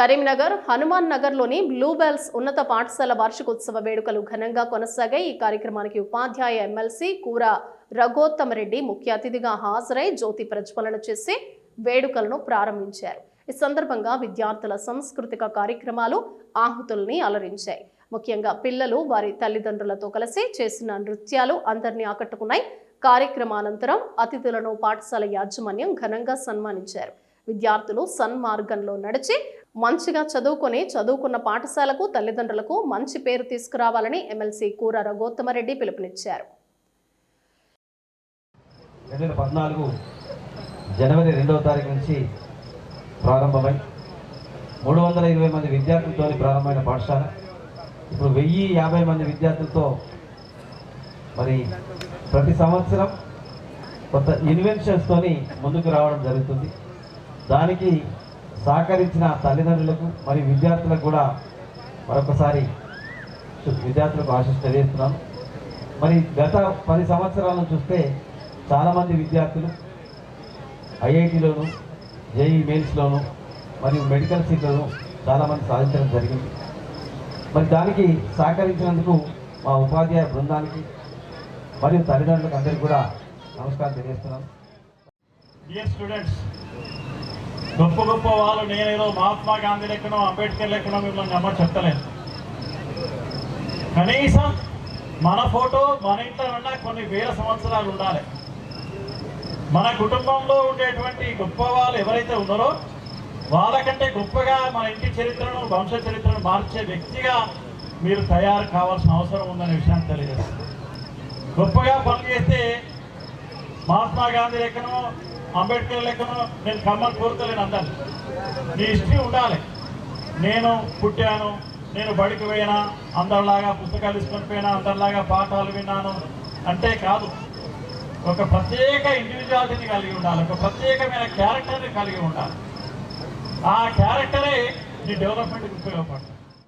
కరీంనగర్ హనుమాన్ నగర్లోని బ్లూబెల్స్ ఉన్నత పాఠశాల వార్షికోత్సవ వేడుకలు ఘనంగా కొనసాగాయి. ఈ కార్యక్రమానికి ఉపాధ్యాయ ఎమ్మెల్సీ కూర రఘోత్తమరెడ్డి ముఖ్య అతిథిగా హాజరై జ్యోతి ప్రజ్వలన చేసి వేడుకలను ప్రారంభించారు. ఈ సందర్భంగా విద్యార్థుల సాంస్కృతిక కార్యక్రమాలు ఆహుతుల్ని అలరించాయి. ముఖ్యంగా పిల్లలు వారి తల్లిదండ్రులతో కలిసి చేసిన నృత్యాలు అందరినీ ఆకట్టుకున్నాయి. కార్యక్రమానంతరం అతిథులను పాఠశాల యాజమాన్యం ఘనంగా సన్మానించారు. విద్యార్థులు సన్మార్గంలో నడిచి మంచిగా చదువుకొని చదువుకున్న పాఠశాలకు తల్లిదండ్రులకు మంచి పేరు తీసుకురావాలని ఎమ్మెల్సీ కూర రఘోత్తమరెడ్డి పిలుపునిచ్చారు. రెండు వేల పద్నాలుగు జనవరి రెండవ తారీఖు నుంచి ప్రారంభమై మూడు వందల ఇరవై మంది విద్యార్థులతో ప్రారంభమైన పాఠశాల. ఇప్పుడు వెయ్యి యాభై మంది విద్యార్థులతో మరి ప్రతి సంవత్సరం కొత్త ఇన్వెన్షన్స్తోని ముందుకు రావడం జరుగుతుంది. దానికి సహకరించిన తల్లిదండ్రులకు మరియు విద్యార్థులకు కూడా మరొకసారి విద్యార్థులకు ఆశిస్ తెలియజేస్తున్నాను. మరి గత పది సంవత్సరాలను చూస్తే చాలామంది విద్యార్థులు ఐఐటిలోను జేఈ మెయిన్స్లోను మరియు మెడికల్ సీట్లను చాలామంది సాధించడం జరిగింది. మరి దానికి సహకరించినందుకు మా ఉపాధ్యాయ బృందానికి మరియు తల్లిదండ్రులకు అందరికీ కూడా నమస్కారం తెలియజేస్తున్నాను. డియర్ స్టూడెంట్స్ గొప్ప గొప్ప వాళ్ళు నేనేదో మహాత్మా గాంధీ లెక్కనో అంబేద్కర్ లెక్కనో మిమ్మల్ని నమ్మని చెప్తలేను కనీసం మన ఫోటో మన ఇంట్లో ఉన్న కొన్ని వేల సంవత్సరాలు ఉండాలి. మన కుటుంబంలో ఉండేటువంటి గొప్ప వాళ్ళు ఎవరైతే ఉన్నారో వాళ్ళకంటే గొప్పగా మన ఇంటి చరిత్రను వంశ చరిత్రను మార్చే వ్యక్తిగా మీరు తయారు కావాల్సిన అవసరం ఉందనే విషయాన్ని తెలియజేస్తుంది గొప్పగా పనిచేస్తే మహాత్మా గాంధీ లెక్కను అంబేద్కర్ లెక్కను నేను కమ్మని కోరుతలేను అందరిని. నీ హిస్టరీ ఉండాలి. నేను పుట్టాను నేను బడికి పోయినా అందరిలాగా పుస్తకాలు ఇసుకొని పోయినా అందరిలాగా పాఠాలు విన్నాను అంటే కాదు. ఒక ప్రత్యేక ఇండివిజువాలిటీని కలిగి ఉండాలి. ఒక ప్రత్యేకమైన క్యారెక్టర్ని కలిగి ఉండాలి. ఆ క్యారెక్టరే నీ డెవలప్మెంట్కి ఉపయోగపడుతుంది.